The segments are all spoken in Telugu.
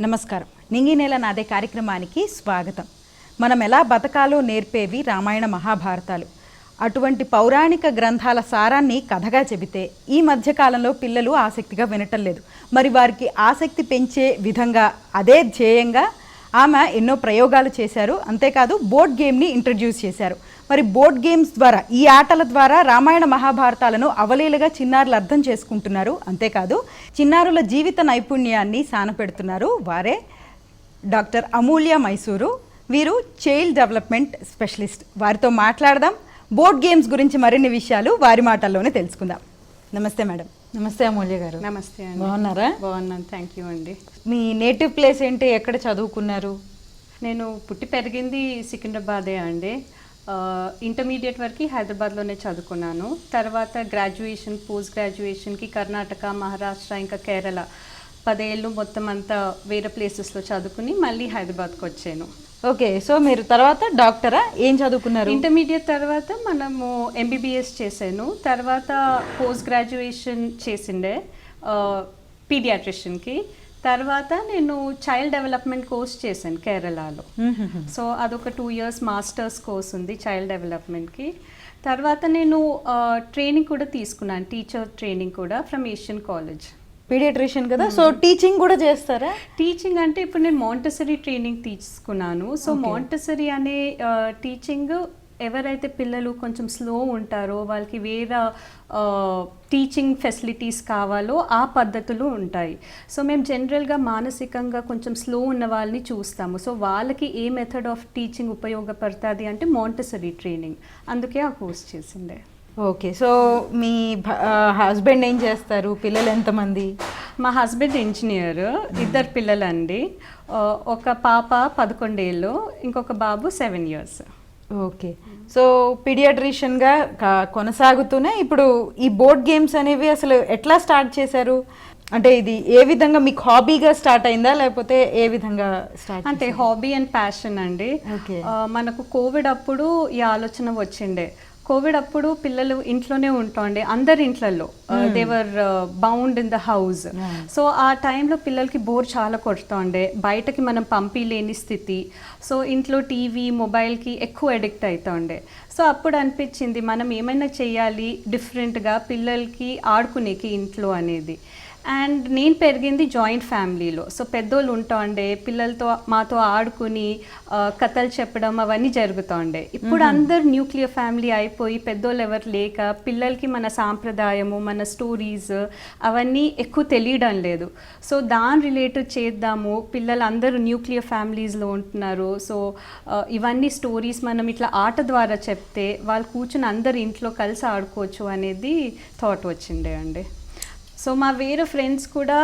నమస్కారం. నింగి నేల నాదే కార్యక్రమానికి స్వాగతం. మనం ఎలా బతకాలో నేర్పేవి రామాయణ మహాభారతాలు. అటువంటి పౌరాణిక గ్రంథాల సారాన్ని కథగా చెబితే ఈ మధ్యకాలంలో పిల్లలు ఆసక్తిగా వినటం లేదు. మరి వారికి ఆసక్తి పెంచే విధంగా అదే ధ్యేయంగా ఆమె ఎన్నో ప్రయోగాలు చేశారు. అంతేకాదు బోర్డ్ గేమ్ని ఇంట్రడ్యూస్ చేశారు. మరి బోర్డ్ గేమ్స్ ద్వారా ఈ ఆటల ద్వారా రామాయణ మహాభారతాలను అవలీలగా చిన్నారులు అర్థం చేసుకుంటున్నారు. అంతేకాదు చిన్నారుల జీవిత నైపుణ్యాన్ని సానపెడుతున్నారు వారే డాక్టర్ అమూల్య మైసూరు. వీరు చైల్డ్ డెవలప్మెంట్ స్పెషలిస్ట్. వారితో మాట్లాడదాం. బోర్డ్ గేమ్స్ గురించి మరిన్ని విషయాలు వారి మాటల్లోనే తెలుసుకుందాం. నమస్తే మేడం. నమస్తే అమూల్య గారు. నమస్తే అండి. బాగున్నారా? బాగున్నాను. థ్యాంక్ యూ అండి. మీ నేటివ్ ప్లేస్ ఏంటి? ఎక్కడ చదువుకున్నారు? నేను పుట్టి పెరిగింది సికింద్రాబాదే అండి. ఇంటర్మీడియట్ వరకు హైదరాబాద్లోనే చదువుకున్నాను. తర్వాత గ్రాడ్యుయేషన్ పోస్ట్ గ్రాడ్యుయేషన్కి కర్ణాటక మహారాష్ట్ర ఇంకా కేరళ పదేళ్ళు మొత్తం అంతా వేరే ప్లేసెస్లో చదువుకుని మళ్ళీ హైదరాబాద్కి వచ్చాను. ఓకే సో మీరు తర్వాత డాక్టరా? ఏం చదువుకున్నారు? ఇంటర్మీడియట్ తర్వాత మనము ఎంబీబీఎస్ చేశాను. తర్వాత పోస్ట్ గ్రాడ్యుయేషన్ చేసిండే పీడియాట్రిషియన్కి తర్వాత నేను చైల్డ్ డెవలప్మెంట్ కోర్స్ చేశాను కేరళలో. సో అదొక టూ ఇయర్స్ మాస్టర్స్ కోర్స్ ఉంది చైల్డ్ డెవలప్మెంట్కి తర్వాత నేను ట్రైనింగ్ కూడా తీసుకున్నాను టీచర్ ట్రైనింగ్ కూడా ఫ్రమ్ ఏషియన్ కాలేజ్ పీడియాట్రిషియన్ కదా? సో టీచింగ్ కూడా చేస్తారా? టీచింగ్ అంటే ఇప్పుడు నేను మాంటసరీ ట్రైనింగ్ తీసుకున్నాను. సో మాంటసరీ అనే టీచింగ్ ఎవరైతే పిల్లలు కొంచెం స్లో ఉంటారో వాళ్ళకి వేరే టీచింగ్ ఫెసిలిటీస్ కావాలో ఆ పద్ధతులు ఉంటాయి. సో మేము జనరల్గా మానసికంగా కొంచెం స్లో ఉన్న వాళ్ళని చూస్తాము. సో వాళ్ళకి ఏ మెథడ్ ఆఫ్ టీచింగ్ ఉపయోగపడుతుంది అంటే మాంటసరీ ట్రైనింగ్ అందుకే ఆ కోర్స్ చేసిండే ఓకే సో మీ హస్బెండ్ ఏం చేస్తారు? పిల్లలు ఎంతమంది? మా హస్బెండ్ ఇంజనీర్ ఇద్దరు పిల్లలండి. ఒక పాప పదకొండేళ్ళు ఇంకొక బాబు సెవెన్ ఇయర్స్ ఓకే. సో పీడియాట్రిషియన్గా కొనసాగుతూనే ఇప్పుడు ఈ బోర్డ్ గేమ్స్ అనేవి అసలు ఎట్లా స్టార్ట్ చేశారు? అంటే ఇది ఏ విధంగా మీకు హాబీగా స్టార్ట్ అయిందా? లేకపోతే ఏ విధంగా స్టార్ట్ అంటే హాబీ అండ్ ప్యాషన్ అండి. మనకు కోవిడ్ అప్పుడు ఈ ఆలోచన వచ్చిండే. కోవిడ్ అప్పుడు పిల్లలు ఇంట్లోనే ఉంటుండే అందరి ఇంట్లలో they were bound in the house so ఆ టైంలో పిల్లలకి బోర్ చాలా కొడుతుండే. బయటకి మనం పంపిలేని స్థితి. సో ఇంట్లో టీవీ మొబైల్కి ఎక్కువ అడిక్ట్ అవుతుండే సో అప్పుడు అనిపించింది మనం ఏమైనా చేయాలి డిఫరెంట్గా పిల్లలకి ఆడుకునేకి ఇంట్లో అనేది. అండ్ నేను పెరిగింది జాయింట్ ఫ్యామిలీలో. సో పెద్దోళ్ళు ఉంటుండే పిల్లలతో మాతో ఆడుకుని కథలు చెప్పడం అవన్నీ జరుగుతుండే. ఇప్పుడు అందరు న్యూక్లియర్ ఫ్యామిలీ అయిపోయి పెద్దోళ్ళు ఎవరు లేక పిల్లలకి మన సాంప్రదాయము మన స్టోరీస్ అవన్నీ ఎక్కువ తెలియడం లేదు. సో దాని రిలేటెడ్ చేద్దాము. పిల్లలు అందరూ న్యూక్లియర్ ఫ్యామిలీస్లో ఉంటున్నారు. సో ఇవన్నీ స్టోరీస్ మనం ఇట్లా ఆట ద్వారా చెప్తే వాళ్ళు కూర్చుని అందరు ఇంట్లో కలిసి ఆడుకోవచ్చు అనేది థాట్ వచ్చిండే అండి. సో మా వేరే ఫ్రెండ్స్ కూడా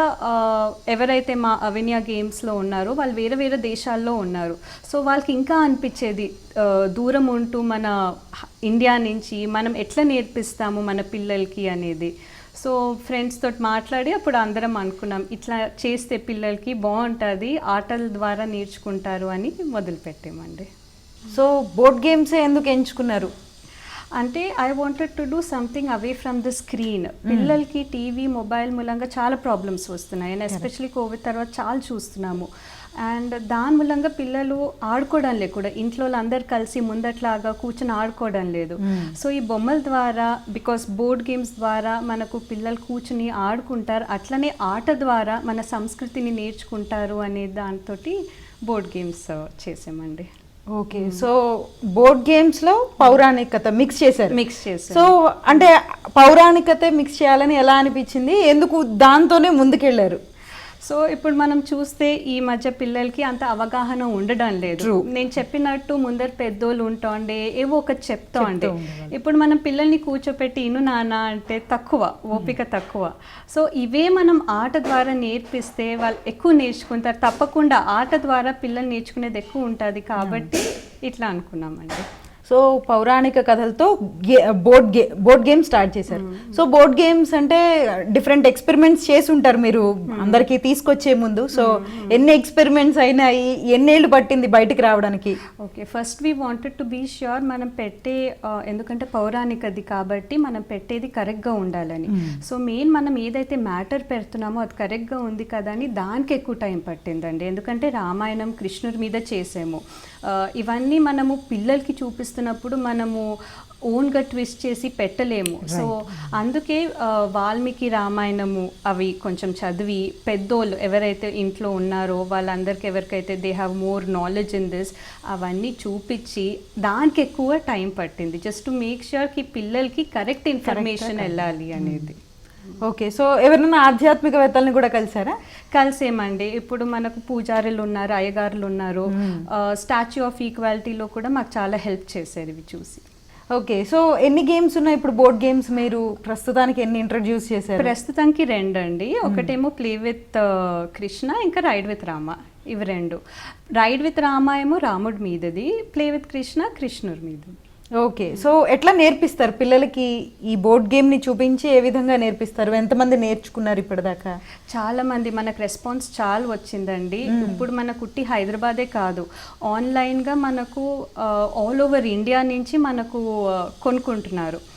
ఎవరైతే మా అవినియా గేమ్స్లో ఉన్నారో వాళ్ళు వేరే వేరే దేశాల్లో ఉన్నారు. సో వాళ్ళకి ఇంకా అనిపించేది దూరం ఉంటూ మన ఇండియా నుంచి మనం ఎట్లా నేర్పిస్తాము మన పిల్లలకి అనేది. సో ఫ్రెండ్స్ తోటి మాట్లాడి అప్పుడు అందరం అనుకున్నాం ఇట్లా చేస్తే పిల్లలకి బాగుంటుంది ఆటల ద్వారా నేర్చుకుంటారు అని మొదలుపెట్టామండి. సో బోర్డ్ గేమ్సే ఎందుకు ఎంచుకున్నారు? అంటే I wanted to do something away from the screen పిల్లలకి టీవీ మొబైల్ మూలంగా చాలా ప్రాబ్లమ్స్ వస్తున్నాయి. అండ్ ఎస్పెషలీ కోవిడ్ తర్వాత చాలా చూస్తున్నాము. అండ్ దాని మూలంగా పిల్లలు ఆడుకోవడం లేదు కూడా. ఇంట్లో అందరు కలిసి ముందట్లాగా కూర్చొని ఆడుకోవడం లేదు. సో ఈ బొమ్మల ద్వారా బికాస్ బోర్డ్ గేమ్స్ ద్వారా మనకు పిల్లలు కూర్చుని ఆడుకుంటారు. అట్లనే ఆట ద్వారా మన సంస్కృతిని నేర్చుకుంటారు అనే దాంతో బోర్డ్ గేమ్స్ చేసామండి. ఓకే సో బోర్డ్ గేమ్స్లో పౌరాణికత మిక్స్ చేశారు. మిక్స్ చేసాం సో అంటే పౌరాణికత మిక్స్ చేయాలని ఎలా అనిపించింది? ఎందుకు దాంతోనే ముందుకెళ్ళారు సో ఇప్పుడు మనం చూస్తే ఈ మధ్య పిల్లలకి అంత అవగాహన ఉండడం లేదు. నేను చెప్పినట్టు ముందర పెద్దోళ్ళు ఉంటుండే ఏవో ఒకటి చెప్తా ఉండే. ఇప్పుడు మనం పిల్లల్ని కూర్చోపెట్టి ఇను నాన్న అంటే తక్కువ ఓపిక తక్కువ. సో ఇవే మనం ఆట ద్వారా నేర్పిస్తే వాళ్ళు ఎక్కువ నేర్చుకుంటారు. తప్పకుండా ఆట ద్వారా పిల్లలు నేర్చుకునేది ఎక్కువ ఉంటుంది కాబట్టి ఇట్లా అనుకున్నామండి. సో పౌరాణిక కథలతో గే బోర్డ్ గే బోర్డ్ గేమ్ స్టార్ట్ చేశారు. సో బోర్డ్ గేమ్స్ అంటే డిఫరెంట్ ఎక్స్పెరిమెంట్స్ చేసి ఉంటారు మీరు అందరికీ తీసుకొచ్చే ముందు. సో ఎన్ని ఎక్స్పెరిమెంట్స్ అయినాయి ఎన్నేళ్ళు పట్టింది బయటికి రావడానికి? Okay first we wanted to be sure మనం పెట్టే ఎందుకంటే పౌరాణికది కాబట్టి మనం పెట్టేది కరెక్ట్గా ఉండాలని. సో మెయిన్ మనం ఏదైతే మ్యాటర్ పెడుతున్నామో అది కరెక్ట్గా ఉంది కదా అని దానికి ఎక్కువ టైం పట్టిందండి. ఎందుకంటే రామాయణం కృష్ణుడి మీద చేసాము. ఇవన్నీ మనము పిల్లలకి చూపిస్తున్నప్పుడు మనము ఓన్గా ట్విస్ట్ చేసి పెట్టలేము. సో అందుకే వాల్మీకి రామాయణము అవి కొంచెం చదివి పెద్దోళ్ళు ఎవరైతే ఇంట్లో ఉన్నారో వాళ్ళందరికీ ఎవరికైతే they have more knowledge in this అవన్నీ చూపించి దానికి ఎక్కువ టైం పట్టింది. జస్ట్ మేక్ ష్యూర్కి పిల్లలకి కరెక్ట్ ఇన్ఫర్మేషన్ వెళ్ళాలి అనేది. ఓకే సో ఎవరైనా ఆధ్యాత్మికవేత్తల్ని కూడా కలిసారా? కలిసేమండి. ఇప్పుడు మనకు పూజారులు ఉన్నారు అయ్యగారులు ఉన్నారు స్టాచ్యూ ఆఫ్ ఈక్వాలిటీలో కూడా మాకు చాలా హెల్ప్ చేశారు ఇవి చూసి. ఓకే సో ఎన్ని గేమ్స్ ఉన్నాయి? ఇప్పుడు బోర్డ్ గేమ్స్ మీరు ప్రస్తుతానికి ఎన్ని ఇంట్రడ్యూస్ చేశారు? ప్రస్తుతానికి రెండు అండి ఒకటేమో ప్లే విత్ కృష్ణ ఇంకా రైడ్ విత్ రామ. ఇవి రెండు. రైడ్ విత్ రామ ఏమో రాముడి మీదది ప్లే విత్ కృష్ణ కృష్ణుడి మీద ఓకే. సో ఎట్లా నేర్పిస్తారు పిల్లలకి ఈ బోర్డ్ గేమ్ని చూపించి ఏ విధంగా నేర్పిస్తారు? ఎంతమంది నేర్చుకున్నారు ఇప్పటిదాకా? చాలా మంది మనకు రెస్పాన్స్ చాలా వచ్చిందండి. ఇప్పుడు మన కుట్టి హైదరాబాదే కాదు. ఆన్లైన్గా మనకు ఆల్ ఓవర్ ఇండియా నుంచి మనకు కొనుక్కుంటున్నారు.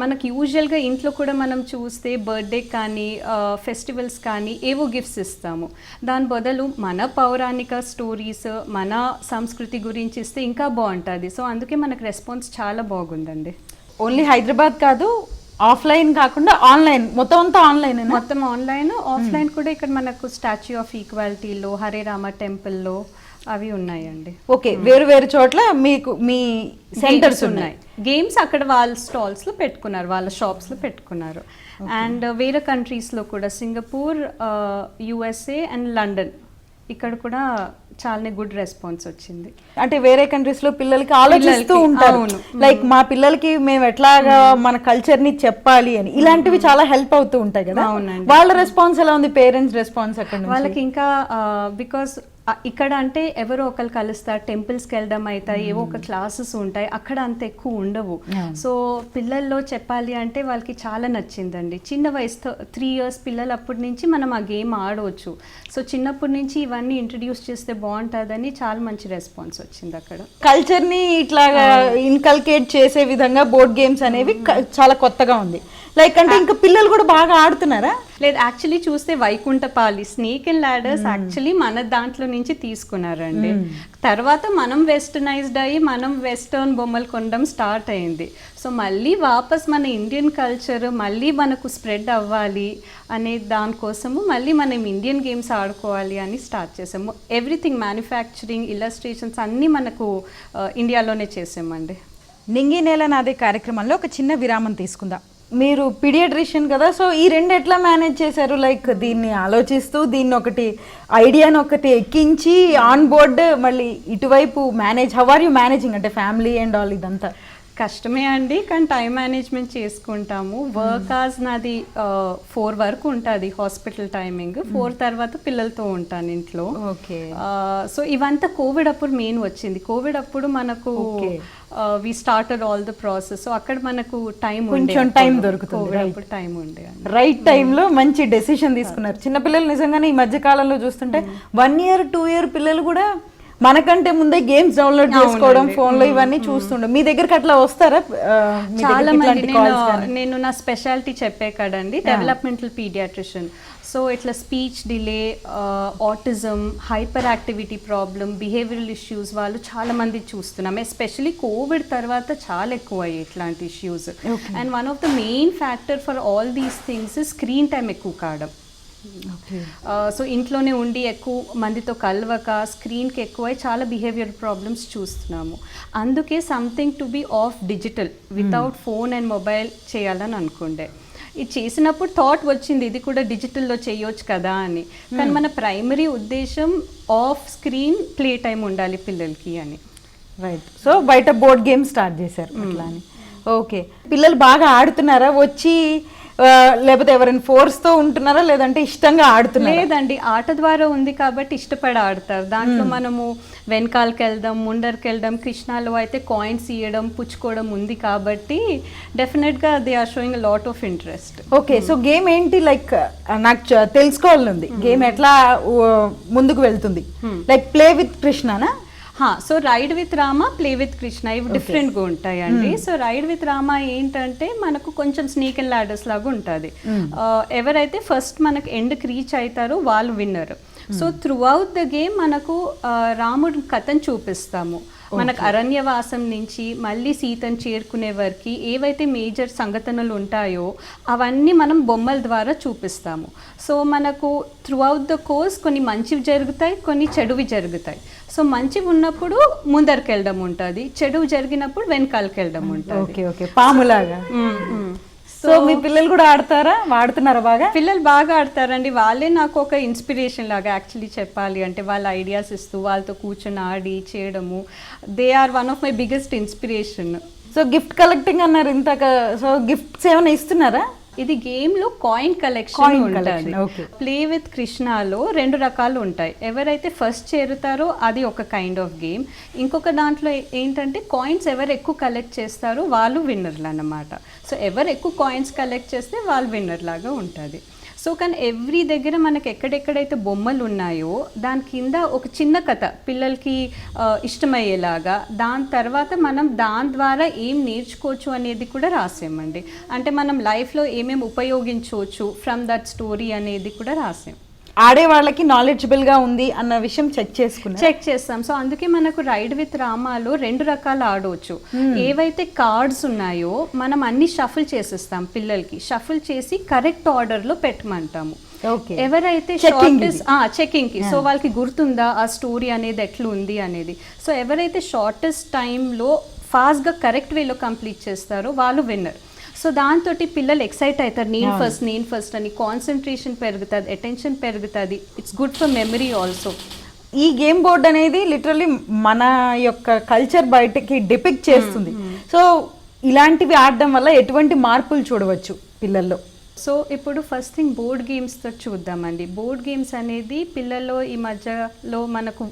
మనకి యూజువల్గా ఇంట్లో కూడా మనం చూస్తే బర్త్డే కానీ ఫెస్టివల్స్ కానీ ఏవో గిఫ్ట్స్ ఇస్తాము. దాని బదులు మన పౌరాణిక స్టోరీస్ మన సంస్కృతి గురించి ఇస్తే ఇంకా బాగుంటుంది. సో అందుకే మనకు రెస్పాన్స్ చాలా బాగుందండి. ఓన్లీ హైదరాబాద్ కాదు ఆఫ్లైన్ కాకుండా ఆన్లైన్ మొత్తం అంతా ఆన్లైన్ మొత్తం ఆన్లైన్ ఆఫ్లైన్ కూడా ఇక్కడ మనకు స్టాచ్యూ ఆఫ్ ఈక్వాలిటీలో హరే రామ టెంపుల్లో అవి ఉన్నాయండి. ఓకే వేరు వేరు చోట్ల మీకు మీ సెంటర్స్ ఉన్నాయి. గేమ్స్ అక్కడ వాళ్ళ స్టాల్స్లో పెట్టుకున్నారు వాళ్ళ షాప్స్లో పెట్టుకున్నారు. అండ్ వేరే కంట్రీస్లో కూడా సింగపూర్ యుఎస్ఏ అండ్ లండన్ ఇక్కడ కూడా చాలా గుడ్ రెస్పాన్స్ వచ్చింది. అంటే వేరే కంట్రీస్లో పిల్లలకి ఆలోచిస్తూ ఉంటారు. లైక్ మా పిల్లలకి మేము ఎట్లాగా మన కల్చర్ని చెప్పాలి అని. ఇలాంటివి చాలా హెల్ప్ అవుతూ ఉంటాయి కదా. అవునండి. వాళ్ళ రెస్పాన్స్ ఎలా ఉంది? పేరెంట్స్ రెస్పాన్స్ అక్కడ వాళ్ళకి ఇంకా బికాస్ ఇక్కడ అంటే ఎవరో ఒకరు కలుస్తారు టెంపుల్స్కి వెళ్ళడం అవుతాయి ఏవో ఒక క్లాసెస్ ఉంటాయి అక్కడ అంత ఎక్కువ ఉండవు. సో పిల్లల్లో చెప్పాలి అంటే వాళ్ళకి చాలా నచ్చిందండి. చిన్న వయసుతో త్రీ ఇయర్స్ పిల్లలు అప్పటి నుంచి మనం ఆ గేమ్ ఆడవచ్చు. సో చిన్నప్పటి నుంచి ఇవన్నీ ఇంట్రడ్యూస్ చేస్తే బాగుంటుందని చాలా మంచి రెస్పాన్స్ వచ్చింది అక్కడ. కల్చర్ని ఇట్లాగా ఇన్కల్కేట్ చేసే విధంగా బోర్డ్ గేమ్స్ అనేవి చాలా కొత్తగా ఉంది. లైక్ అంటే ఇంకా పిల్లలు కూడా బాగా ఆడుతున్నారా? లేదు యాక్చువల్లీ చూస్తే వైకుంఠపాలి స్నేక్ అండ్ లాడర్స్ యాక్చువల్లీ మన దాంట్లో నుంచి తీసుకున్నారండి. తర్వాత మనం వెస్టర్నైజ్డ్ అయ్యి మనం వెస్టర్న్ బొమ్మలు కొనడం స్టార్ట్ అయింది. సో మళ్ళీ వాపస్ మన ఇండియన్ కల్చర్ మళ్ళీ మనకు స్ప్రెడ్ అవ్వాలి అనే దానికోసము మళ్ళీ మనం ఇండియన్ గేమ్స్ ఆడుకోవాలి అని స్టార్ట్ చేసాము. ఎవ్రీథింగ్ మ్యానుఫ్యాక్చరింగ్ ఇల్లస్ట్రేషన్స్ అన్నీ మనకు ఇండియాలోనే చేసామండి. నింగి నేల నాదే కార్యక్రమంలో ఒక చిన్న విరామం తీసుకుందాం. మీరు పీడియాట్రిషియన్ కదా సో ఈ రెండు ఎట్లా మేనేజ్ చేశారు? లైక్ దీన్ని ఆలోచిస్తూ దీన్ని ఒకటి ఐడియాని ఒకటి ఎక్కించి ఆన్ బోర్డ్ మళ్ళీ ఇటువైపు manage how are you managing అంటే ఫ్యామిలీ అండ్ ఆల్ ఇదంతా. కష్టమే అండి కానీ టైం మేనేజ్మెంట్ చేసుకుంటాము. వర్క్ ఆజ్ నాది ఫోర్ వరకు ఉంటుంది హాస్పిటల్ టైమింగ్ ఫోర్ తర్వాత పిల్లలతో ఉంటాను ఇంట్లో. ఓకే సో ఇవంతా కోవిడ్ అప్పుడు మెయిన్ వచ్చింది. కోవిడ్ అప్పుడు మనకు. We started all the process so అక్కడ మనకు టైం కొంచెం time దొరుకుతుంది, టైం ఉండే రైట్ టైంలో మంచి డెసిషన్ తీసుకున్నారు. చిన్నపిల్లలు నిజంగానే ఈ మధ్య కాలంలో చూస్తుంటే వన్ ఇయర్ టూ ఇయర్ పిల్లలు కూడా మనకంటే ముందే గేమ్స్ డౌన్లోడ్ చేసుకోవడం ఫోన్లో ఇవన్నీ చూస్తుండే. మీ దగ్గరికి అట్లా వస్తారా? చాలా మంది. నేను నా స్పెషాలిటీ చెప్పే కదండి డెవలప్మెంటల్ పీడియాట్రిషియన్ సో ఇట్లా speech delay autism hyperactivity problem behavioural issues వాళ్ళు చాలా మంది చూస్తున్నాం. ఎస్పెషలీ కోవిడ్ తర్వాత చాలా ఎక్కువ అయ్యాయి ఇట్లాంటి issues and one of the main factor for all these things screen time ఎక్కువ కావడం. సో ఇంట్లోనే ఉండి ఎక్కువ మందితో కలవక స్క్రీన్కి ఎక్కువై చాలా బిహేవియర్ ప్రాబ్లమ్స్ చూస్తున్నాము. అందుకే something to be off digital without phone and mobile చేయాలని అనుకుండే. ఇది చేసినప్పుడు థాట్ వచ్చింది ఇది కూడా డిజిటల్లో చేయొచ్చు కదా అని. కానీ మన ప్రైమరీ ఉద్దేశం ఆఫ్ స్క్రీన్ ప్లే టైం ఉండాలి పిల్లలకి అని. రైట్ సో బయట బోర్డ్ గేమ్ స్టార్ట్ చేశారు అట్లా అని. ఓకే పిల్లలు బాగా ఆడుతున్నారా? వచ్చి లేకపోతే ఎవరైనా ఫోర్స్తో ఉంటున్నారా? లేదంటే ఇష్టంగా ఆడుతున్నారా? లేదండి. ఆట ద్వారా ఉంది కాబట్టి ఇష్టపడి ఆడతారు. దాంట్లో మనము వెనకాలకి వెళ్దాం ముందరికి వెళ్దాం కృష్ణాలో అయితే కాయిన్స్ ఇవ్వడం పుచ్చుకోవడం ఉంది కాబట్టి డెఫినెట్గా they are showing lot of interest okay so game ఏంటి? లైక్ నాకు ఉంది గేమ్ ఎట్లా ఊ, ముందుకు వెళ్తుంది? Like play with కృష్ణనా so ride with Rama play with Krishna ఇవి డిఫరెంట్గా ఉంటాయండి. సో రైడ్ విత్ రామ ఏంటంటే మనకు కొంచెం స్నేక్ అండ్ లాడర్స్ లాగా ఉంటుంది. ఎవరైతే ఫస్ట్ మనకు ఎండ్కి రీచ్ అవుతారో వాళ్ళు winner so throughout the game మనకు ఆ, రాముడి కథను చూపిస్తాము. మనకు అరణ్యవాసం నుంచి మళ్ళీ సీతను చేరుకునే వరకు ఏవైతే మేజర్ సంఘటనలు ఉంటాయో అవన్నీ మనం బొమ్మల ద్వారా చూపిస్తాము. సో మనకు త్రూ అవుట్ ద కోర్స్ కొన్ని మంచివి జరుగుతాయి కొన్ని చెడువి జరుగుతాయి. సో మంచివి ఉన్నప్పుడు ముందరికి వెళ్ళడం ఉంటుంది చెడు జరిగినప్పుడు వెనకాలకి వెళ్ళడం ఉంటుంది. ఓకే ఓకే పాములాగా. సో మీ పిల్లలు కూడా ఆడతారా? వాడుతున్నారా బాగా? పిల్లలు బాగా ఆడతారండి. వాళ్ళే నాకు ఒక ఇన్స్పిరేషన్ లాగా యాక్చువల్లీ చెప్పాలి అంటే వాళ్ళ ఐడియాస్ ఇస్తూ వాళ్ళతో కూర్చొని ఆడి చేయడము. They are one of my biggest inspiration so gift collecting అన్నారు ఇంతక. సో గిఫ్ట్స్ ఏమైనా ఇస్తున్నారా? ఇది గేమ్లో కాయిన్ కలెక్షన్ ఉంటుంది. ప్లే విత్ కృష్ణలో రెండు రకాలు ఉంటాయి. ఎవరైతే ఫస్ట్ చేరుతారో అది ఒక కైండ్ ఆఫ్ గేమ్ ఇంకొక దాంట్లో ఏంటంటే కాయిన్స్ ఎవరు ఎక్కువ కలెక్ట్ చేస్తారో వాళ్ళు విన్నర్లు అన్నమాట. సో ఎవరు ఎక్కువ కాయిన్స్ కలెక్ట్ చేస్తే వాళ్ళు విన్నర్ లాగా ఉంటుంది. సో కానీ ఎవ్రీ దగ్గర మనకు ఎక్కడెక్కడైతే బొమ్మలు ఉన్నాయో దాని కింద ఒక చిన్న కథ పిల్లలకి ఇష్టమయ్యేలాగా దాని తర్వాత మనం దాని ద్వారా ఏం నేర్చుకోవచ్చు అనేది కూడా రాసామండి అంటే మనం లైఫ్లో ఏమేమి ఉపయోగించవచ్చు ఫ్రమ్ దట్ స్టోరీ అనేది కూడా రాసాం ఆడే వాళ్ళకి నాలెడ్జబుల్గా ఉంది అన్న విషయం చెక్ చేసుకున్నా చెక్ చేస్తాం. సో అందుకే మనకు రైడ్ విత్ రామాలో రెండు రకాలు ఆడవచ్చు. ఏవైతే కార్డ్స్ ఉన్నాయో మనం అన్ని షఫుల్ చేసేస్తాం పిల్లలకి. షఫుల్ చేసి కరెక్ట్ ఆర్డర్లో పెట్టమంటాము. ఓకే ఎవరైతే చెకింగ్కి. సో వాళ్ళకి గుర్తుందా ఆ స్టోరీ అనేది ఎట్లా ఉంది అనేది. సో ఎవరైతే షార్టెస్ట్ టైంలో ఫాస్ట్గా కరెక్ట్ వేలో కంప్లీట్ చేస్తారో వాళ్ళు విన్నర్ సో దాంతో పిల్లలు ఎక్సైట్ అవుతారు. నేను ఫస్ట్ నేను ఫస్ట్ అని కాన్సన్ట్రేషన్ పెరుగుతుంది అటెన్షన్ పెరుగుతుంది. It's good for memory also ఈ గేమ్ బోర్డ్ అనేది లిటరల్లీ మన యొక్క కల్చర్ బయటకి డిపిక్ట్ చేస్తుంది. సో ఇలాంటివి ఆడడం వల్ల ఎటువంటి మార్పులు చూడవచ్చు పిల్లల్లో? సో ఇప్పుడు ఫస్ట్ థింగ్ బోర్డ్ గేమ్స్తో చూద్దామండి. బోర్డ్ గేమ్స్ అనేది పిల్లల్లో ఈ మధ్యలో మనకు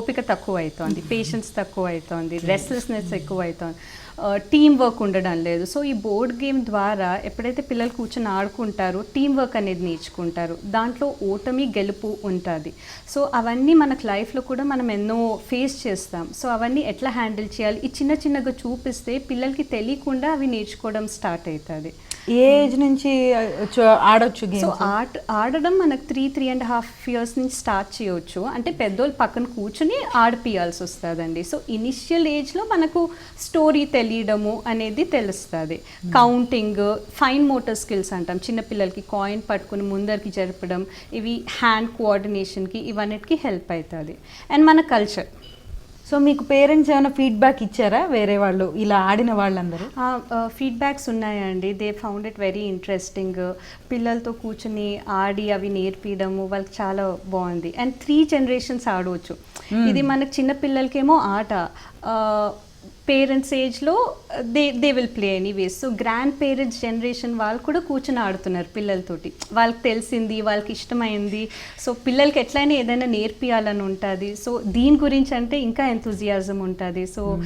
ఓపిక తక్కువ అవుతోంది పేషెన్స్ తక్కువ అవుతోంది రెస్ట్లెస్నెస్ ఎక్కువ అవుతోంది టీం వర్క్ ఉండడం లేదు. సో ఈ బోర్డ్ గేమ్ ద్వారా ఎప్పుడైతే పిల్లలు కూర్చొని ఆడుకుంటారో టీం వర్క్ అనేది నేర్చుకుంటారు. దాంట్లో ఓటమి గెలుపు ఉంటుంది. సో అవన్నీ మనకు లైఫ్లో కూడా మనం ఎన్నో ఫేస్ చేస్తాం. సో అవన్నీ ఎట్లా హ్యాండిల్ చేయాలి? ఈ చిన్న చిన్నగా చూపిస్తే పిల్లలకి తెలియకుండా అవి నేర్చుకోవడం స్టార్ట్ అవుతుంది. ఏ ఏజ్ నుంచి ఆడొచ్చు సో ఆట ఆడడం మనకు three three and half years నుంచి స్టార్ట్ చేయొచ్చు. అంటే పెద్దోళ్ళు పక్కన కూర్చుని ఆడిపియాల్సి వస్తుందండి. సో ఇనిషియల్ ఏజ్లో మనకు స్టోరీ తెలియడము అనేది తెలుస్తుంది. కౌంటింగ్ ఫైన్ మోటార్ స్కిల్స్ అంటాం. చిన్నపిల్లలకి కాయిన్ పట్టుకుని ముందరికి జరపడం ఇవి హ్యాండ్ కోఆర్డినేషన్కి ఇవన్నిటికి హెల్ప్ అవుతుంది అండ్ మన కల్చర్ సో మీకు పేరెంట్స్ ఏమైనా ఫీడ్బ్యాక్ ఇచ్చారా? వేరే వాళ్ళు ఇలా ఆడిన వాళ్ళందరూ? ఫీడ్బ్యాక్స్ ఉన్నాయండి. They found it very interesting పిల్లలతో కూర్చుని ఆడి అవి నేర్పించడము వాళ్ళకి చాలా బాగుంది. అండ్ త్రీ జనరేషన్స్ ఆడవచ్చు ఇది మనకు చిన్న పిల్లలకేమో ఆట. పేరెంట్స్ ఏజ్లో they they will play anyways so grandparents generation వాళ్ళు కూడా కూర్చొని ఆడుతున్నారు పిల్లలతోటి. వాళ్ళకి తెలిసింది వాళ్ళకి ఇష్టమైంది. సో పిల్లలకి ఎట్లయినా ఏదైనా నేర్పియాలని ఉంటుంది. సో దీని గురించి అంటే ఇంకా ఎంతూజియాజం ఉంటుంది. సో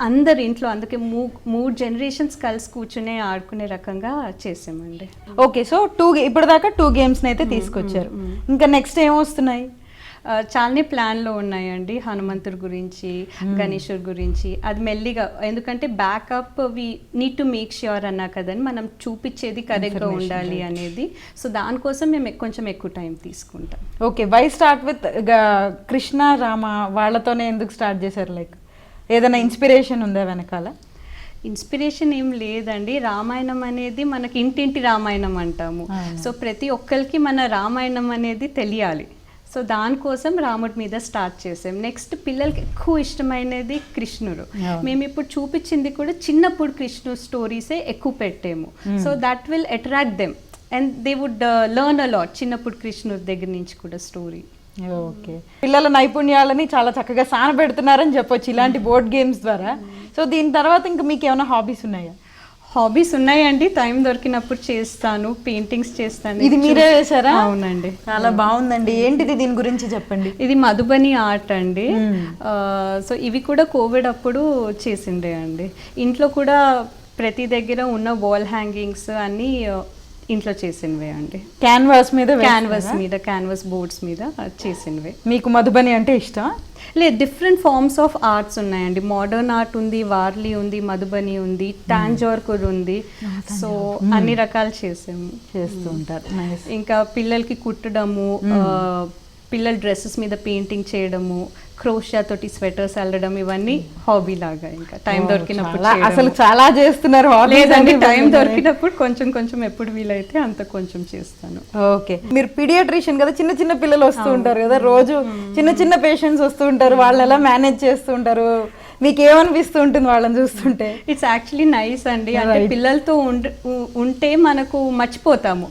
అందరు ఇంట్లో అందుకే మూ మూడు జనరేషన్స్ కలిసి కూర్చునే ఆడుకునే రకంగా చేసామండి. ఓకే సో టూ ఇప్పటిదాకా టూ గేమ్స్ అయితే తీసుకొచ్చారు. ఇంకా నెక్స్ట్ ఏం వస్తున్నాయి? ఆ, చాలానే ప్లాన్లో ఉన్నాయండి. హనుమంతుడి గురించి గణేశుడి గురించి. అది మెల్లిగా ఎందుకంటే backup we need to make sure అన్నా కదండి మనం చూపించేది కరెక్ట్గా ఉండాలి అనేది. సో దానికోసం మేము కొంచెం ఎక్కువ టైం తీసుకుంటాం. Okay why start with Krishna Rama వాళ్ళతోనే ఎందుకు స్టార్ట్ చేశారు? లైక్ ఏదైనా ఇన్స్పిరేషన్ ఉందా వెనకాల? ఇన్స్పిరేషన్ ఏం లేదండి. రామాయణం అనేది మనకి ఇంటింటి రామాయణం అంటాము. సో ప్రతి ఒక్కరికి మన రామాయణం అనేది తెలియాలి. సో దానికోసం రాముడి మీద స్టార్ట్ చేసాం. నెక్స్ట్ పిల్లలకి ఎక్కువ ఇష్టమైనది కృష్ణుడు. మేము ఇప్పుడు చూపించింది కూడా చిన్నప్పుడు కృష్ణుడు స్టోరీసే ఎక్కువ పెట్టాము. So that will attract them and they would learn a lot చిన్నప్పుడు కృష్ణుడి దగ్గర నుంచి కూడా స్టోరీ ఓకే. పిల్లల నైపుణ్యాలని చాలా చక్కగా సానబెడుతున్నారని చెప్పొచ్చు ఇలాంటి బోర్డ్ గేమ్స్ ద్వారా. సో దీని తర్వాత ఇంకా మీకు ఏమైనా హాబీస్ ఉన్నాయా? హాబీస్ ఉన్నాయండి టైం దొరికినప్పుడు చేస్తాను పెయింటింగ్స్ చేస్తాను. ఇది మీరే వేశారా? అవునండి. చాలా బాగుందండి. ఏంటిది దీని గురించి చెప్పండి? ఇది మధుబని ఆర్ట్ అండి. సో ఇవి కూడా కోవిడ్ అప్పుడు చేసిండే అండి. ఇంట్లో కూడా ప్రతి దగ్గర ఉన్న వాల్ హ్యాంగింగ్స్ అన్నీ ఇంట్లో చేసినవే అండి. క్యాన్వాస్ మీద? క్యాన్వాస్ మీద క్యాన్వాస్ బోర్డ్స్ మీద చేసినవే. మీకు మధుబని అంటే ఇష్టం లేదు డిఫరెంట్ ఫార్మ్స్ ఆఫ్ ఆర్ట్స్ ఉన్నాయండి. మోడర్న్ ఆర్ట్ ఉంది వార్లీ ఉంది మధుబని ఉంది టాంజోర్ కూడా ఉంది. సో అన్ని రకాలు చేసాము. చేస్తూ ఉంటారు. నైస్ ఇంకా పిల్లలకి కుట్టడము పిల్లల డ్రెస్సెస్ మీద పెయింటింగ్ చేయడము క్రోషియా తోటి స్వెటర్స్ అల్లడం ఇవన్నీ హాబీ లాగా ఇంకా. టైం దొరికినప్పుడు. అసలు చాలా చేస్తున్నారు లేదండి టైం. దొరికినప్పుడు కొంచెం కొంచెం ఎప్పుడు వీలైతే అంత కొంచెం చేస్తాను. ఓకే. మీరు పీడియాట్రిషియన్ కదా చిన్న చిన్న పిల్లలు వస్తూ ఉంటారు కదా రోజు చిన్న చిన్న పేషెంట్స్ వస్తూ ఉంటారు వాళ్ళు ఎలా మేనేజ్ చేస్తూ ఉంటారు? మీకు ఏమనిపిస్తూ ఉంటుంది వాళ్ళని చూస్తుంటే? ఇట్స్ యాక్చువల్లీ నైస్ అండి. అంటే పిల్లలతో ఉంటే మనకు మర్చిపోతాము.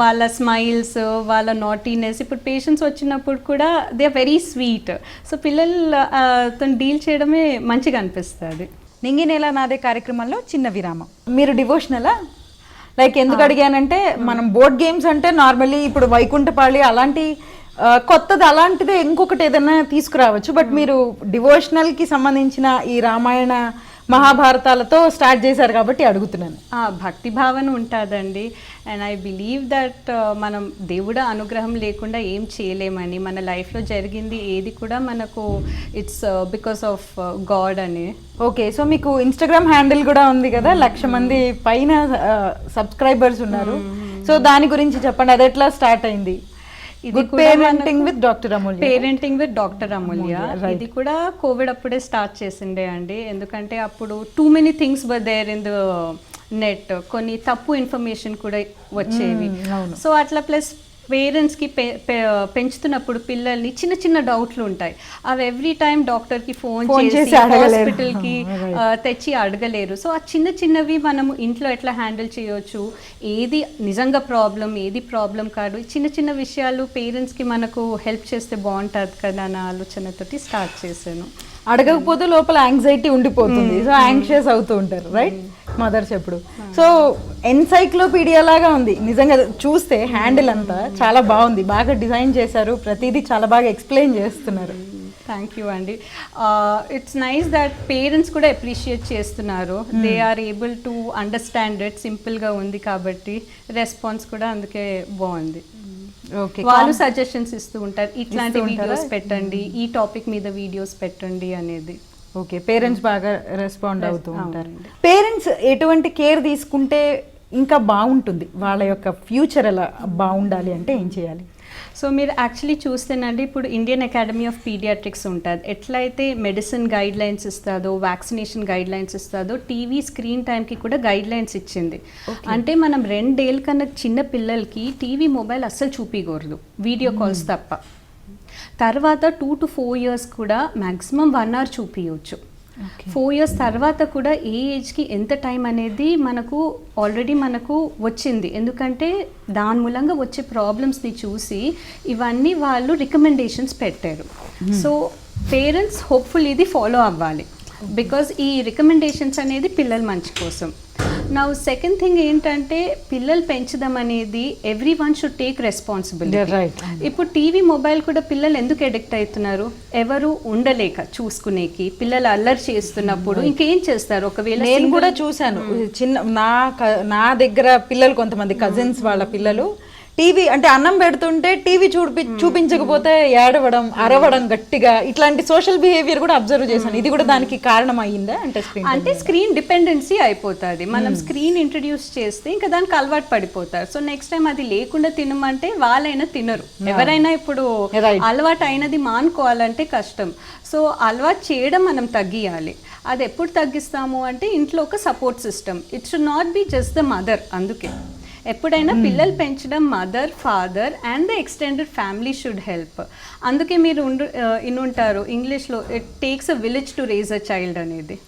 వాళ్ళ స్మైల్స్ వాళ్ళ నాటీనెస్ ఇప్పుడు పేషెంట్స్ వచ్చినప్పుడు కూడా they are very sweet so పిల్లలతో డీల్ చేయడమే మంచిగా అనిపిస్తుంది. నింగి నేల నాదే కార్యక్రమంలో చిన్న విరామం. మీరు డివోషనలా లైక్ ఎందుకు అడిగానంటే మనం బోర్డ్ గేమ్స్ అంటే నార్మల్లీ ఇప్పుడు వైకుంఠపాళి అలాంటి కొత్తది అలాంటిదే ఇంకొకటి ఏదైనా తీసుకురావచ్చు బట్ మీరు డివోషనల్కి సంబంధించిన ఈ రామాయణ మహాభారతాలతో స్టార్ట్ చేశారు కాబట్టి అడుగుతున్నాను. ఆ, భక్తి భావన ఉంటుందండి. అండ్ ఐ బిలీవ్ దట్ మనం దేవుడు అనుగ్రహం లేకుండా ఏం చేయలేమని మన లైఫ్లో జరిగింది ఏది కూడా మనకు ఇట్స్ బికాస్ ఆఫ్ గాడ్ అని. ఓకే సో మీకు ఇన్స్టాగ్రామ్ హ్యాండిల్ కూడా ఉంది కదా లక్ష మంది పైన సబ్స్క్రైబర్స్ ఉన్నారు. సో దాని గురించి చెప్పండి అది ఎట్లా స్టార్ట్ అయింది? ఇది parenting with doctor Amulya parenting with doctor Amulya ఇది కూడా కోవిడ్ అప్పుడే స్టార్ట్ చేసిండే అండి. ఎందుకంటే అప్పుడు too many things were there in the net కొన్ని తప్పు ఇన్ఫర్మేషన్ కూడా వచ్చేవి. సో అట్లా ప్లస్ పేరెంట్స్కి పె పెంచుతున్నప్పుడు పిల్లల్ని చిన్న చిన్న డౌట్లు ఉంటాయి. అవి ఎవ్రీ టైం డాక్టర్కి ఫోన్ చేసి. హాస్పిటల్కి తెచ్చి అడగలేరు. సో ఆ చిన్న చిన్నవి మనము ఇంట్లో ఎట్లా హ్యాండిల్ చేయొచ్చు? ఏది నిజంగా ప్రాబ్లం ఏది ప్రాబ్లం కాదు? చిన్న చిన్న విషయాలు పేరెంట్స్కి మనకు హెల్ప్ చేస్తే బాగుంటుంది కదా అన్న ఆలోచనతోటి స్టార్ట్ చేశాను. అడగకపోతే లోపల యాంగ్జైటీ ఉండిపోతుంది. సో యాంగ్షియస్ అవుతూ ఉంటారు రైట్? మదర్స్ ఎప్పుడు. సో ఎన్సైక్లోపీడియా లాగా ఉంది. నిజంగా చూస్తే హ్యాండిల్ అంతా చాలా బాగుంది. బాగా డిజైన్ చేశారు. ప్రతిదీ చాలా బాగా ఎక్స్ప్లెయిన్ చేస్తున్నారు. థ్యాంక్ యూ అండి. ఇట్స్ నైస్ దట్ పేరెంట్స్ కూడా అప్రిషియేట్ చేస్తున్నారు. They are able to understand it సింపుల్గా ఉంది కాబట్టి రెస్పాన్స్ కూడా అందుకే బాగుంది. ఓకే వాళ్ళు సజెషన్స్ ఇస్తూ ఉంటారు. ఇట్లాంటి వీడియోస్ పెట్టండి. ఈ టాపిక్ మీద వీడియోస్ పెట్టండి అనేది. ఓకే పేరెంట్స్ బాగా రెస్పాండ్ అవుతూ ఉంటారు. పేరెంట్స్ ఎటువంటి కేర్ తీసుకుంటే ఇంకా బాగుంటుంది? వాళ్ళ యొక్క ఫ్యూచర్ ఎలా బాగుండాలి అంటే ఏం చేయాలి? సో మీరు యాక్చువల్లీ చూస్తేనండి ఇప్పుడు ఇండియన్ అకాడమీ ఆఫ్ పీడియాట్రిక్స్ ఉంటుంది. ఎట్లయితే మెడిసిన్ గైడ్ లైన్స్ ఇస్తుందో వ్యాక్సినేషన్ గైడ్ లైన్స్ ఇస్తుందో టీవీ స్క్రీన్ టైంకి కూడా గైడ్ లైన్స్ ఇచ్చింది అంటే మనం రెండేళ్ళ కన్నా చిన్న పిల్లలకి టీవీ మొబైల్ అస్సలు చూపించకూడదు వీడియో కాల్స్ తప్ప. తర్వాత టూ టు ఫోర్ ఇయర్స్ కూడా మ్యాక్సిమం వన్ అవర్ చూపించవచ్చు ఫోర్ ఇయర్స్ తర్వాత కూడా ఏ ఏజ్కి ఎంత టైం అనేది మనకు ఆల్రెడీ మనకు వచ్చింది. ఎందుకంటే దాని మూలంగా వచ్చే ప్రాబ్లమ్స్ని చూసి ఇవన్నీ వాళ్ళు రికమెండేషన్స్ పెట్టారు. సో పేరెంట్స్ హోప్ఫుల్ ఇది ఫాలో అవ్వాలి. బికాజ్ ఈ రికమెండేషన్స్ అనేది పిల్లల మంచి కోసం. నా సెకండ్ థింగ్ ఏంటంటే పిల్లలు పెంచడం అనేది everyone should take responsibility ఇప్పుడు టీవీ మొబైల్ కూడా పిల్లలు ఎందుకు అడిక్ట్ అవుతున్నారు? ఎవరు ఉండలేక చూసుకునేకి పిల్లలు అల్లరి చేస్తున్నప్పుడు ఇంకేం చేస్తారు? ఒకవేళ నేను కూడా చూశాను. చిన్న నా నా దగ్గర పిల్లలు కొంతమంది కజిన్స్ వాళ్ళ పిల్లలు. టీవీ అంటే అన్నం పెడుతుంటే టీవీ చూపి చూపించకపోతే ఏడవడం అరవడం గట్టిగా ఇట్లాంటి సోషల్ బిహేవియర్ కూడా అబ్జర్వ్ చేశాను. ఇది కూడా దానికి కారణం అయ్యిందా అంటే స్క్రీన్ అంటే స్క్రీన్ డిపెండెన్సీ అయిపోతుంది. మనం స్క్రీన్ ఇంట్రడ్యూస్ చేస్తే ఇంకా దానికి అలవాటు పడిపోతారు. సో నెక్స్ట్ టైం అది లేకుండా తినమంటే వాళ్ళైనా తినరు. ఎవరైనా ఇప్పుడు. అలవాటు అయినది మానుకోవాలంటే కష్టం. సో అలవాటు చేయడం మనం తగ్గియాలి. అది ఎప్పుడు తగ్గిస్తాము అంటే ఇంట్లో ఒక support system it should not be just the mother అందుకే. ఎప్పుడైనా పిల్లలు పెంచడం mother father and the extended family should help అందుకే మీరు ఉండు ఇన్నుంటారు ఇంగ్లీష్లో it takes a village to raise a child అనేది.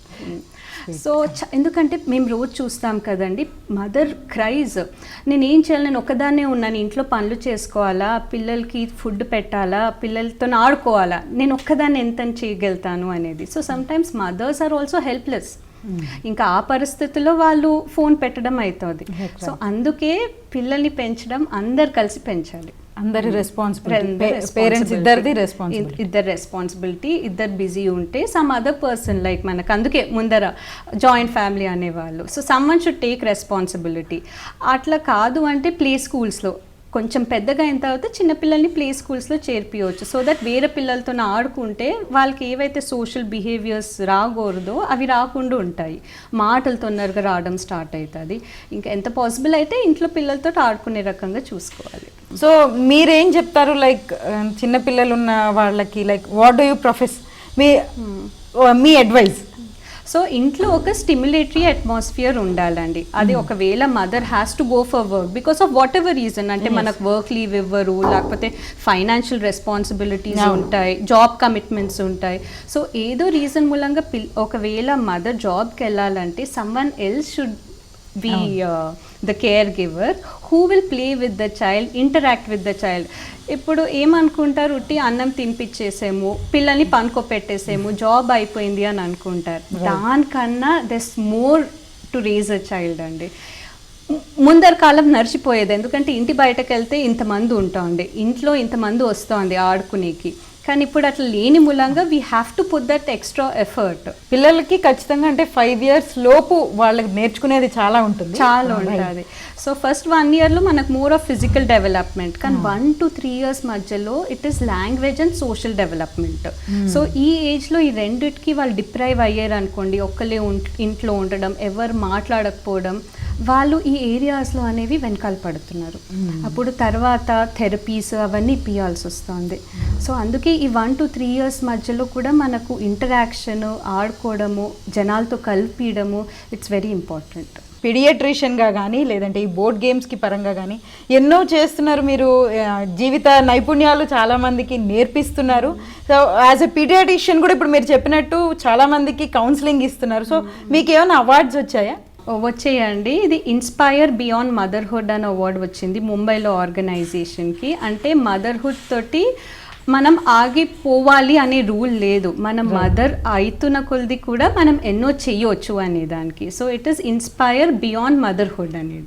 సో చ- ఎందుకంటే మేము రోజు చూస్తాం కదండి మదర్ క్రైజ్ నేను ఏం చేయాలి నేను ఒక్కదాన్నే ఉన్నాను ఇంట్లో పనులు చేసుకోవాలా పిల్లలకి ఫుడ్ పెట్టాలా పిల్లలతో ఆడుకోవాలా నేను ఒక్కదాన్ని ఎంత చేయగలుగుతాను అనేది. So sometimes mothers are also helpless ఇంకా ఆ పరిస్థితుల్లో వాళ్ళు ఫోన్ పెట్టడం అవుతుంది సో అందుకే పిల్లల్ని పెంచడం అందరు కలిసి పెంచాలి. అందరి రెస్పాన్సిబిలిటీ. పేరెంట్స్ ఇద్దరిది రెస్పాన్సిబిలిటీ ఇద్- ఇద్దరు రెస్పాన్సిబిలిటీ ఇద్దరు బిజీ ఉంటే సమ్ అదర్ పర్సన్ లైక్ మనకు అందుకే ముందర జాయింట్ ఫ్యామిలీ అనేవాళ్ళు. So someone should take responsibility అట్లా కాదు అంటే ప్లే స్కూల్స్లో కొంచెం పెద్దగా అయిన తర్వాత చిన్నపిల్లల్ని ప్లే స్కూల్స్లో చేర్పియవచ్చు సో దట్ వేరే పిల్లలతో ఆడుకుంటే వాళ్ళకి ఏవైతే సోషల్ బిహేవియర్స్ రాకూడదో అవి రాకుండా ఉంటాయి. మాటలు తొందరగా రావడం స్టార్ట్ అవుతుంది ఇంకా ఎంత పాసిబుల్ అయితే ఇంట్లో పిల్లలతో ఆడుకునే రకంగా చూసుకోవాలి. సో మీరేం చెప్తారు? లైక్ చిన్న పిల్లలు ఉన్న వాళ్ళకి like what do you profess మీ మీ అడ్వైస్ సో ఇంట్లో ఒక స్టిమ్యులేటరీ అట్మాస్ఫియర్ ఉండాలండి. అది ఒకవేళ mother has to go for work because of whatever reason అంటే మనకు వర్క్ లీవ్ ఇవ్వరు లేకపోతే ఫైనాన్షియల్ రెస్పాన్సిబిలిటీస్ ఉంటాయి జాబ్ కమిట్మెంట్స్ ఉంటాయి. సో ఏదో రీజన్ మూలంగా పిల్ ఒకవేళ మదర్ జాబ్కి వెళ్ళాలంటే someone else should be the caregiver who will play with the child interact with the child ఇప్పుడు ఏమనుకుంటారు? ఉట్టి అన్నం తినిపించేసేము పిల్లల్ని పనుకోపెట్టేసేము జాబ్ అయిపోయింది అని అనుకుంటారు. దానికన్నా there's more to raise a child అండి. ముందర కాలం నడిచిపోయేది. ఎందుకంటే ఇంటి బయటకు వెళ్తే ఇంతమంది ఉంటాండి ఇంట్లో ఇంతమంది వస్తుంది ఆడుకునేకి. కానీ ఇప్పుడు అట్లా లేని మూలంగా we have to put that extra effort పిల్లలకి ఖచ్చితంగా అంటే ఫైవ్ ఇయర్స్ లోపు వాళ్ళకి నేర్చుకునేది చాలా ఉంటుంది. చాలా ఉంటుంది. సో ఫస్ట్ వన్ ఇయర్లో మనకు మోర్ ఆఫ్ ఫిజికల్ డెవలప్మెంట్ కానీ వన్ టు త్రీ ఇయర్స్ మధ్యలో it is language and social development so ఈ ఏజ్లో ఈ రెండిటికి వాళ్ళు డిప్రైవ్ అయ్యారు అనుకోండి ఒక్కలే ఇంట్లో ఉండడం ఎవరు మాట్లాడకపోవడం వాళ్ళు ఈ ఏరియాస్లో అనేవి వెనకాల పడుతున్నారు. అప్పుడు తర్వాత థెరపీస్ అవన్నీ ఇప్పియాల్సి వస్తుంది. సో అందుకే ఈ వన్ టు త్రీ ఇయర్స్ మధ్యలో కూడా మనకు ఇంటరాక్షన్ ఆడుకోవడము జనాలతో కలిపియడము ఇట్స్ వెరీ ఇంపార్టెంట్ పిడియట్రిషియన్గా కానీ లేదంటే ఈ బోర్డ్ గేమ్స్కి పరంగా కానీ ఎన్నో చేస్తున్నారు మీరు జీవిత నైపుణ్యాలు చాలా మందికి నేర్పిస్తున్నారు. సో యాజ్ ఎ పీడియాట్రిషియన్ కూడా ఇప్పుడు మీరు చెప్పినట్టు చాలా మందికి కౌన్సిలింగ్ ఇస్తున్నారు. సో మీకు ఏమైనా అవార్డ్స్ వచ్చాయా? వచ్చేయండి. ఇది ఇన్స్పైర్ బియాండ్ మదర్హుడ్ అనే అవార్డు వచ్చింది ముంబైలో ఆర్గనైజేషన్కి. అంటే మదర్హుడ్ తోటి మనం ఆగిపోవాలి అనే రూల్ లేదు. మనం మదర్ అవుతున్న కొలది కూడా మనం ఎన్నో చెయ్యొచ్చు అనే దానికి. So it is inspire beyond motherhood అనేది.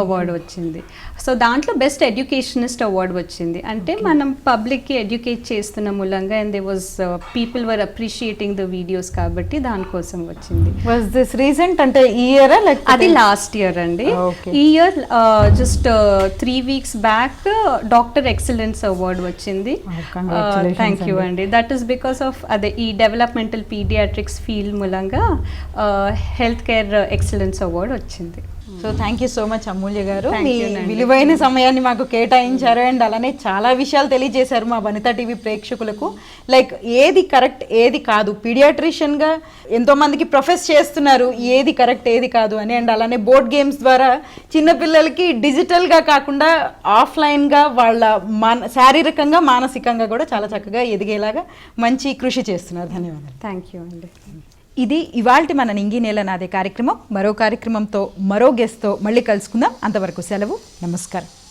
అవార్డు వచ్చింది. సో దాంట్లో బెస్ట్ ఎడ్యుకేషనిస్ట్ అవార్డు వచ్చింది. అంటే మనం పబ్లిక్కి ఎడ్యుకేట్ చేస్తున్న మూలంగా and they was people were appreciating the videos కాబట్టి దానికోసం వచ్చింది. వాజ్ దిస్ రీసెంట్ అంటే ఈ ఇయరా అది లాస్ట్ ఇయర్ అండి. Okay. ఈ year just three weeks back doctor excellence award వచ్చింది. Oh, థ్యాంక్ యూ అండి. అండి. దట్ ఈస్ బికాస్ ఆఫ్ అదే ఈ డెవలప్మెంటల్ పీడియాట్రిక్స్ ఫీల్డ్ మూలంగా హెల్త్ కేర్ ఎక్సలెన్స్ అవార్డ్ వచ్చింది. So thank you so much Amulya గారు. మీ. విలువైన సమయాన్ని మాకు కేటాయించారు. అండ్ అలానే చాలా విషయాలు తెలియజేశారు మా వనిత టీవీ ప్రేక్షకులకు. లైక్ ఏది కరెక్ట్ ఏది కాదు. పీడియాట్రిషియన్గా ఎంతో మందికి ప్రొఫెస్ చేస్తున్నారు. ఏది కరెక్ట్ ఏది కాదు అని. అండ్ అలానే బోర్డ్ గేమ్స్ ద్వారా చిన్నపిల్లలకి డిజిటల్గా కాకుండా ఆఫ్లైన్గా వాళ్ళ మాన శారీరకంగా మానసికంగా కూడా చాలా చక్కగా ఎదిగేలాగా మంచి కృషి చేస్తున్నారు. ధన్యవాదాలు. థ్యాంక్ యూ అండి ఇది ఇవాళ మన నింగి నేల నాదే కార్యక్రమం. మరో కార్యక్రమంతో మరో గెస్ట్తో మళ్ళీ కలుసుకుందాం. అంతవరకు సెలవు. నమస్కారం.